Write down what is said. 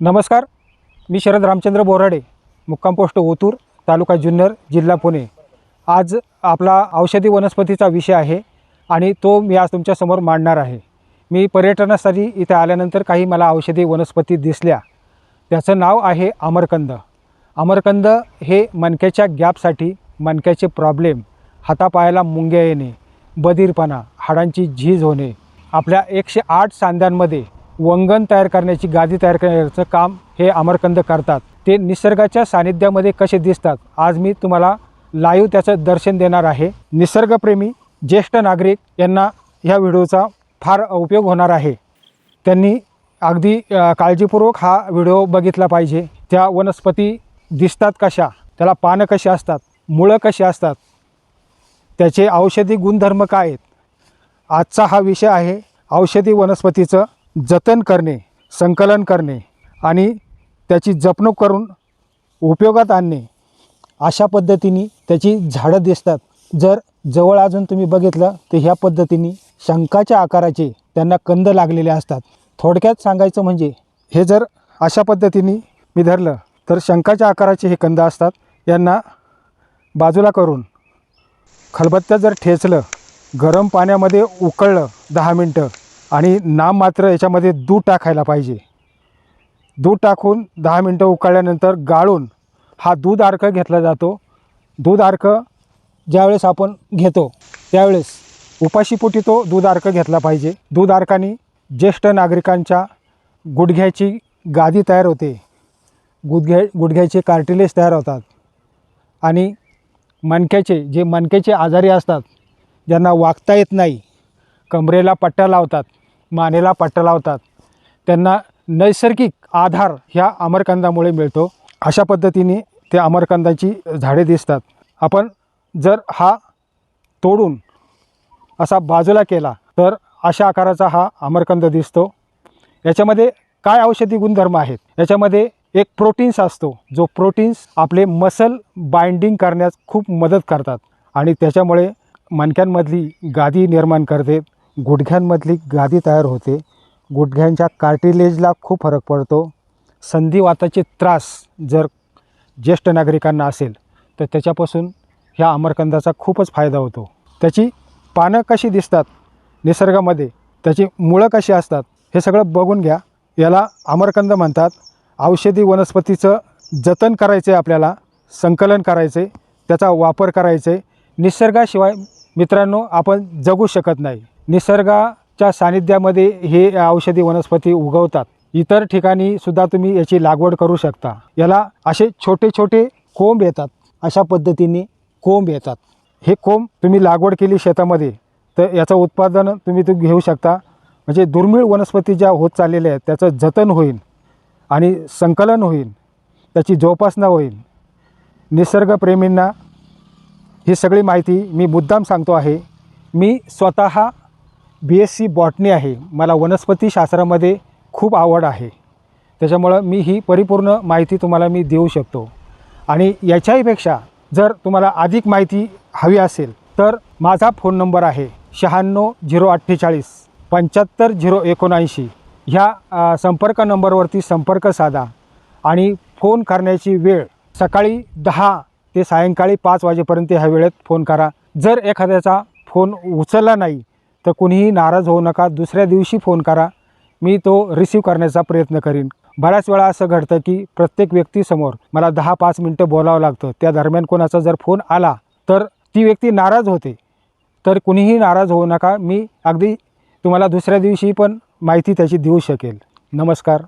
नमस्कार मी शरद रामचंद्र बोराडे मुक्काम पोस्ट ओतूर तालुका जुन्नर जिल्हा पुणे. आज आपला औषधी वनस्पतीचा विषय आहे आणि तो मी आज तुमच्यासमोर मांडणार आहे. मी पर्यटनासाठी इथे आल्यानंतर काही मला औषधी वनस्पती दिसल्या. त्याचं नाव आहे अमरकंद. अमरकंद हे मणक्याच्या गॅपसाठी मणक्याचे प्रॉब्लेम हातापायाला मुंग्या येणे बधीरपणा हाडांची झीज होणे आपल्या एकशे आठ सांध्यांमध्ये वंगण तयार करण्याची गादी तयार करण्याचं काम हे अमरकंद करतात. ते निसर्गाच्या सानिध्यामध्ये कसे दिसतात आज मी तुम्हाला लाईव्ह त्याचं दर्शन देणार आहे. निसर्गप्रेमी ज्येष्ठ नागरिक यांना ह्या व्हिडिओचा फार उपयोग होणार आहे. त्यांनी अगदी काळजीपूर्वक हा व्हिडिओ बघितला पाहिजे. त्या वनस्पती दिसतात कशा त्याला पानं कशी असतात मुळं कशी असतात त्याचे औषधी गुणधर्म काय आहेत आजचा हा विषय आहे औषधी वनस्पतीचं जतन करणे संकलन करणे आणि त्याची जपणूक करून उपयोगात आणणे अशा पद्धतीने त्याची झाडं दिसतात. जर जवळ अजून तुम्ही बघितलं तर ह्या पद्धतीने शंखाच्या आकाराचे त्यांना कंद लागलेले असतात. थोडक्यात सांगायचं म्हणजे हे जर अशा पद्धतीने मी धरलं तर शंखाच्या आकाराचे हे कंद असतात. यांना बाजूला करून खलबत्त्या जर ठेचलं गरम पाण्यामध्ये उकळलं दहा मिनटं आणि नाम मात्र याच्यामध्ये दूध टाकायला पाहिजे. दूध टाकून दहा मिनटं उकळल्यानंतर गाळून हा दूध अर्क घेतला जातो. दूध अर्क ज्यावेळेस आपण घेतो त्यावेळेस उपाशीपोटी तो दूध अर्क घेतला पाहिजे. दूध अर्काने ज्येष्ठ नागरिकांच्या गुडघ्याची गादी तयार होते. गुडघ्या गुडघ्याचे कार्टिलेज तयार होतात. आणि मणक्याचे जे मणक्याचे आजारी असतात ज्यांना वागता येत नाही कमरेला पट्ट्या लावतात मानेला पट्टा लावतात. त्यांना नैसर्गिक आधार ह्या अमरकंदामुळे मिळतो. अशा पद्धतीने त्या अमरकंदाची झाडे दिसतात. आपण जर हा तोडून असा बाजूला केला तर अशा आकाराचा हा अमरकंद दिसतो. याच्यामध्ये काय औषधी गुणधर्म आहेत? याच्यामध्ये एक प्रोटीन्स असतो. जो प्रोटीन्स आपले मसल बाइंडिंग करण्यास खूप मदत करतात आणि त्याच्यामुळे मणक्यांमधली गादी निर्माण करते. गुडघ्यांमधली गादी तयार होते. गुडघ्यांच्या कार्टिलेजला खूप फरक पडतो. संधिवाताचे त्रास जर ज्येष्ठ नागरिकांना असेल तर त्याच्यापासून ह्या अमरकंदाचा खूपच फायदा होतो. त्याची पानं कशी दिसतात निसर्गामध्ये त्याची मुळं कशी असतात हे सगळं बघून घ्या. याला अमरकंद म्हणतात. औषधी वनस्पतीचं जतन करायचं आहे आपल्याला संकलन करायचं आहे त्याचा वापर करायचा आहे निसर्गाशिवाय मित्रांनो आपण जगू शकत नाही. निसर्गाच्या सानिध्यामध्ये हे औषधी वनस्पती उगवतात. इतर ठिकाणी सुद्धा तुम्ही याची लागवड करू शकता. याला असे छोटे छोटे कोंब येतात. अशा पद्धतीने कोंब येतात. हे कोंब तुम्ही लागवड केली शेतामध्ये तर याचं उत्पादन तुम्ही तू घेऊ शकता. म्हणजे दुर्मिळ वनस्पती ज्या होत चाललेल्या आहेत त्याचं जतन होईल आणि संकलन होईल. त्याची जोपासना होईल. निसर्गप्रेमींना ही सगळी माहिती मी मुद्दाम सांगतो आहे. मी स्वतः बी एस सी बॉटनी आहे. मला वनस्पतीशास्त्रामध्ये खूप आवड आहे. त्याच्यामुळं मी ही परिपूर्ण माहिती तुम्हाला मी देऊ शकतो. आणि याच्याहीपेक्षा जर तुम्हाला अधिक माहिती हवी असेल तर माझा फोन नंबर आहे शहाण्णव झिरो अठ्ठेचाळीस पंच्याहत्तर झिरो एकोणऐंशी. ह्या संपर्क नंबरवरती संपर्क साधा आणि फोन करण्याची वेळ सकाळी दहा ते सायंकाळी पाच वाजेपर्यंत ह्या वेळेत फोन करा. जर एखाद्याचा फोन उचलला नाही तर कुणीही नाराज होऊ नका. दुसऱ्या दिवशी फोन करा. मी तो रिसीव करण्याचा प्रयत्न करीन. बऱ्याच वेळा असं घडतं की प्रत्येक व्यक्तीसमोर मला दहा पाच मिनटं बोलावं लागतं. त्या दरम्यान कोणाचा जर फोन आला तर ती व्यक्ती नाराज होते. तर कुणीही नाराज होऊ नका. मी अगदी तुम्हाला दुसऱ्या दिवशी पण माहिती त्याची देऊ शकेल. नमस्कार.